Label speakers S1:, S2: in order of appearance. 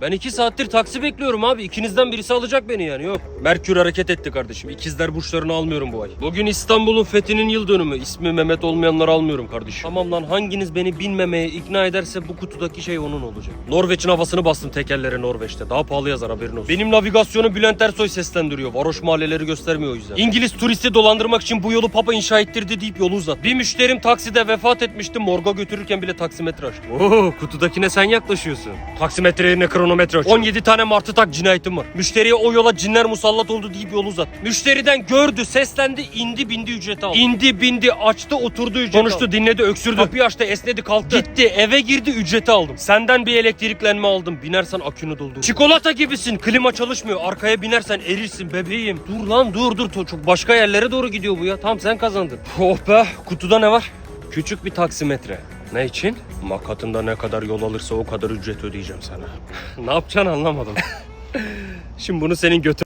S1: Ben iki saattir taksi bekliyorum abi. İkinizden birisi alacak beni yani yok. Merkür hareket etti kardeşim. İkizler burçlarını almıyorum bu ay. Bugün İstanbul'un fethinin yıl dönümü. İsmi Mehmet olmayanları almıyorum kardeşim. Tamam lan hanginiz beni binmemeye ikna ederse bu kutudaki şey onun olacak. Norveç'in havasını bastım tekerlere Norveç'te. Daha pahalı yazar haberin olsun. Benim navigasyonu Bülent Ersoy seslendiriyor. Varoş mahalleleri göstermiyor o yüzden. İngiliz turisti dolandırmak için bu yolu Papa inşa ettirdi deyip yolu uzat. Bir müşterim takside vefat etmişti. Morga götürürken bile taksimetre açtı. Oo kutudakine sen yaklaşıyorsun. Taksimetre yerine kronometre aç. 17 tane martı tak cinayetim var. Müşteriye o yola cinler musallat oldu deyip yolu uzat. Müşteriden gördü, seslendi, indi bindi ücreti aldı. İndi bindi, açtı oturdu ücreti Konuştu,
S2: aldı.
S1: dinledi, öksürdü. Kapıyı açtı, esnedi, kalktı. Gitti, eve girdi, ücreti aldım. Senden bir elektriklenme aldım. Binersen akünü doldur. Çikolata gibisin. Klima çalışmıyor. Arkaya binersen erirsin bebeğim. Dur lan dur dur. Çok başka yerlere doğru gidiyor bu ya. Tamam sen kazandın. Oh be. Kutuda ne var? Küçük bir taksimetre. Ne için? Makatında ne kadar yol alırsa o kadar ücret ödeyeceğim sana. ne yapacaksın anlamadım. Şimdi bunu senin götü